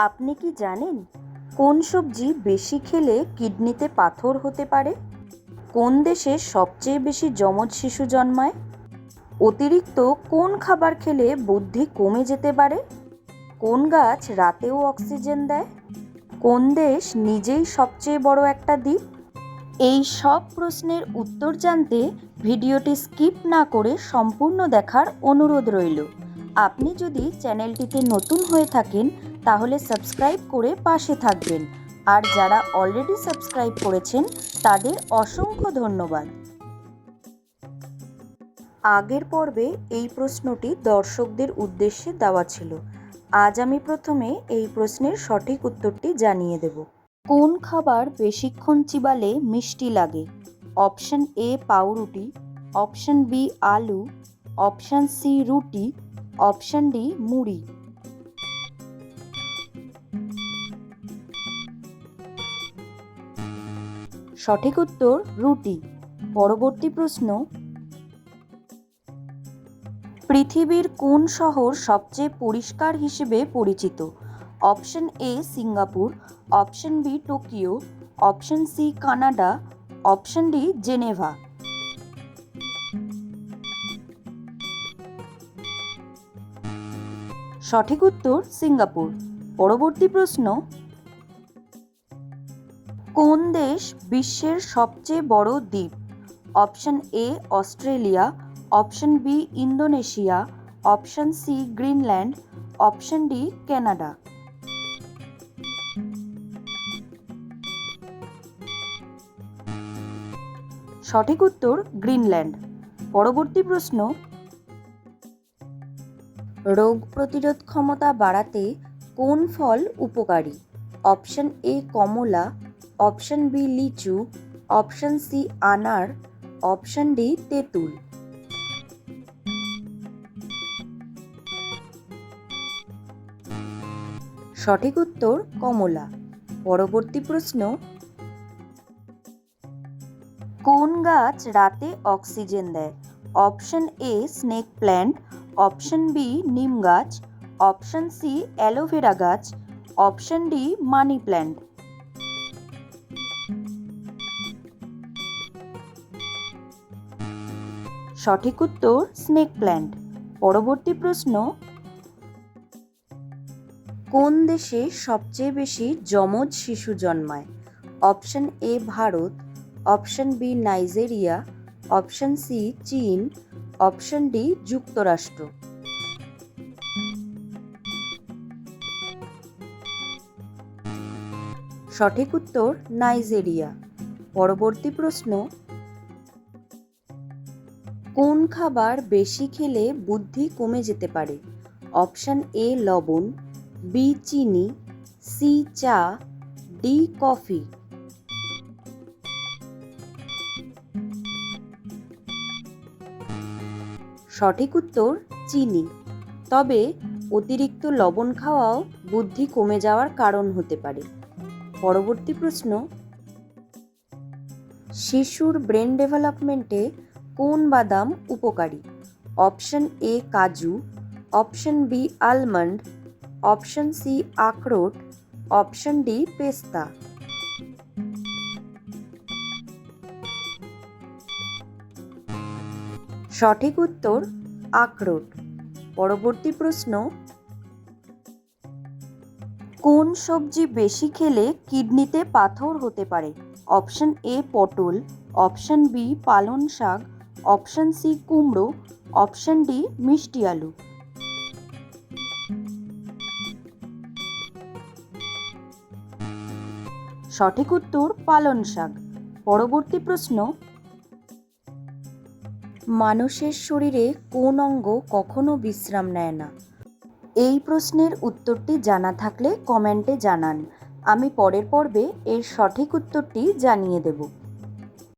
আপনি কি জানেন কোন সবজি বেশি খেলে কিডনিতে পাথর হতে পারে? কোন দেশে সবচেয়ে বেশি যমজ শিশু জন্মায়? অতিরিক্ত কোন খাবার খেলে বুদ্ধি কমে যেতে পারে? কোন গাছ রাতেও অক্সিজেন দেয়? কোন দেশ নিজেই সবচেয়ে বড় একটা দ্বীপ? এই সব প্রশ্নের উত্তর জানতে ভিডিওটি স্কিপ না করে সম্পূর্ণ দেখার অনুরোধ রইল। আপনি যদি চ্যানেলটিতে নতুন হয়ে থাকেন, তাহলে সাবস্ক্রাইব করে পাশে থাকবেন। আর যারা অলরেডি সাবস্ক্রাইব করেছেন, তাদের অসংখ্য ধন্যবাদ। আগের পর্বে এই প্রশ্নটি দর্শকদের উদ্দেশ্যে দেওয়া ছিল। আজ আমি প্রথমে এই প্রশ্নের সঠিক উত্তরটি জানিয়ে দেব। কোন খাবার বেশিক্ষণ চিবালে মিষ্টি লাগে? অপশন এ পাউরুটি, অপশন বি আলু, অপশন সি রুটি অপশন ডি, মুড়ি। সঠিক উত্তর, রুটি। পরবর্তী প্রশ্ন। পৃথিবীর কোন শহর সবচেয়ে পরিষ্কার হিসেবে পরিচিত? Option A, Singapore. Option B, Tokyo. Option C, Canada. Option D, Geneva. সঠিক উত্তর সিঙ্গাপুর। পরবর্তী প্রশ্ন, কোন দেশ বিশ্বের সবচেয়ে বড় দ্বীপ? Option A, Australia, option B, Indonesia, option C, Greenland, option D, Canada. সঠিক উত্তর গ্রিনল্যান্ড। পরবর্তী প্রশ্ন রোগ প্রতিরোধ ক্ষমতা বাড়াতে কোন ফল উপকারী? অপশন এ কমলা, অপশন বি লিচু, অপশন সি আনার, অপশন ডি তেঁতুল। সঠিক উত্তর কমলা। পরবর্তী প্রশ্ন, কোন গাছ রাতে অক্সিজেন দেয়? Option A snake plant option B নিম গাছ, অপশন সি অ্যালোভেরা গাছ, অপশন ডি মানি প্ল্যান্ট। সঠিক উত্তর স্নেক প্ল্যান্ট। পরবর্তী প্রশ্ন, কোন দেশে সবচেয়ে বেশি যমজ শিশু জন্মায়? Option A Bharat, option B Nigeria, option C চীন অপশন ডি, যুক্তরাষ্ট্র। সঠিক উত্তর, নাইজেরিয়া। পরবর্তী প্রশ্ন, কোন খাবার বেশি খেলে বুদ্ধি কমে যেতে পারে? অপশন এ, লবণ, বি, চিনি, সি, চা, ডি, কফি। সঠিক উত্তর চিনি। তবে অতিরিক্ত লবণ খাওয়াও বুদ্ধি কমে যাওয়ার কারণ হতে পারে। পরবর্তী প্রশ্ন, শিশুর ব্রেন ডেভেলপমেন্টে কোন বাদাম উপকারী? অপশন এ কাজু, option B almond, option C আখরোট, অপশন ডি পেস্তা। সঠিক উত্তর আখরোট। পরবর্তী প্রশ্ন, কোন সবজি বেশি খেলে কিডনিতে পাথর হতে পারে? অপশন এ পটল, অপশন বি পালন শাক, অপশন সি কুমড়ো, অপশন ডি মিষ্টি আলু। সঠিক উত্তর পালন শাক। পরবর্তী প্রশ্ন মানুষের শরীরে কোন অঙ্গ কখনো বিশ্রাম নেয় না? এই প্রশ্নের উত্তরটি জানা থাকলে কমেন্টে জানান। আমি পরের পর্বে এর সঠিক উত্তরটি জানিয়ে দেব।